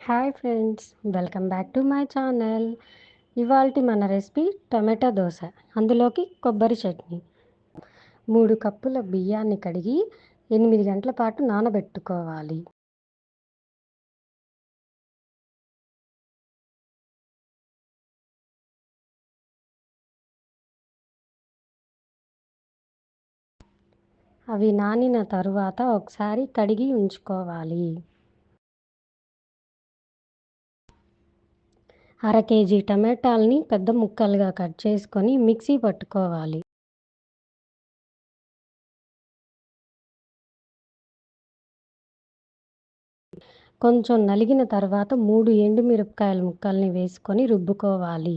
Hi friends welcome back to my channel ఇవాల్టి మన recipe tomato dosa అందులోకి కొబ్బరి చట్నీ. మూడు కప్పుల బియ్యాన్ని కడిగి ఎనిమిది గంటల పాటు నానబెట్టుకోవాలి. అవి నానిన తరువాత ఒకసారి కడిగి ఉంచుకోవాలి. అర కేజీ టమాటాలని పెద్ద ముక్కలుగా కట్ చేసుకొని మిక్సీ పట్టుకోవాలి. కొంచెం నలిగిన తర్వాత మూడు ఎండుమిరపకాయల ముక్కల్ని వేసుకొని రుబ్బుకోవాలి.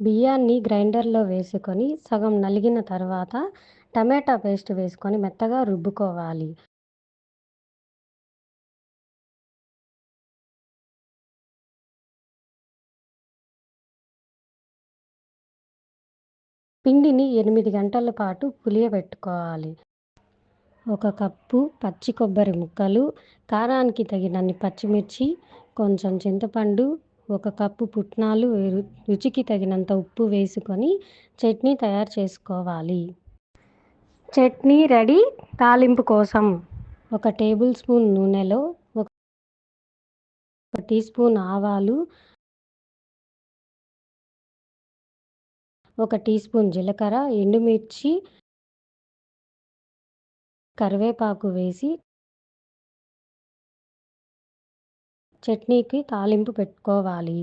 బియ్యాన్ని గ్రైండర్లో వేసుకొని సగం నలిగిన తర్వాత టమాటా పేస్ట్ వేసుకొని మెత్తగా రుబ్బుకోవాలి. పిండిని ఎనిమిది గంటల పాటు పులియబెట్టుకోవాలి. ఒక కప్పు పచ్చి కొబ్బరి ముక్కలు కారానికి తగినన్ని పచ్చిమిర్చి కొంచెం చింతపండు ఒక కప్పు పుట్నాలు రుచికి తగినంత ఉప్పు వేసుకొని చట్నీ తయారు చేసుకోవాలి. చట్నీ రెడీ? తాలింపు కోసం ఒక టేబుల్ స్పూన్ నూనెలో ఒక టీ స్పూన్ ఆవాలు ఒక టీ స్పూన్ జీలకర్ర ఎండుమిర్చి కరివేపాకు వేసి చట్నీకి తాలింపు పెట్టుకోవాలి.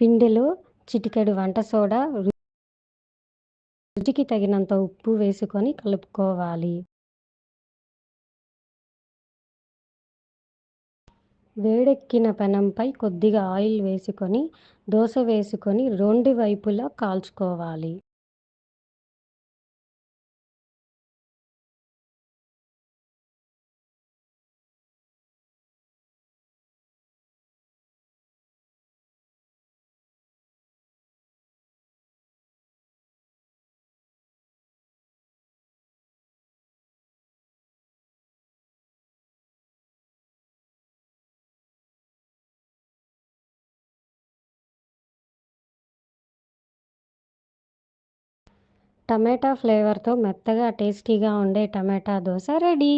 పిండిలో చిటికెడు వంట సోడా రుచికి తగినంత ఉప్పు వేసుకొని కలుపుకోవాలి. వేడెక్కిన పెనంపై కొద్దిగా ఆయిల్ వేసుకొని దోశ వేసుకొని రెండు వైపులా కాల్చుకోవాలి. టమాటా ఫ్లేవర్తో మెత్తగా టేస్టీగా ఉండే టమాటా దోశ రెడీ.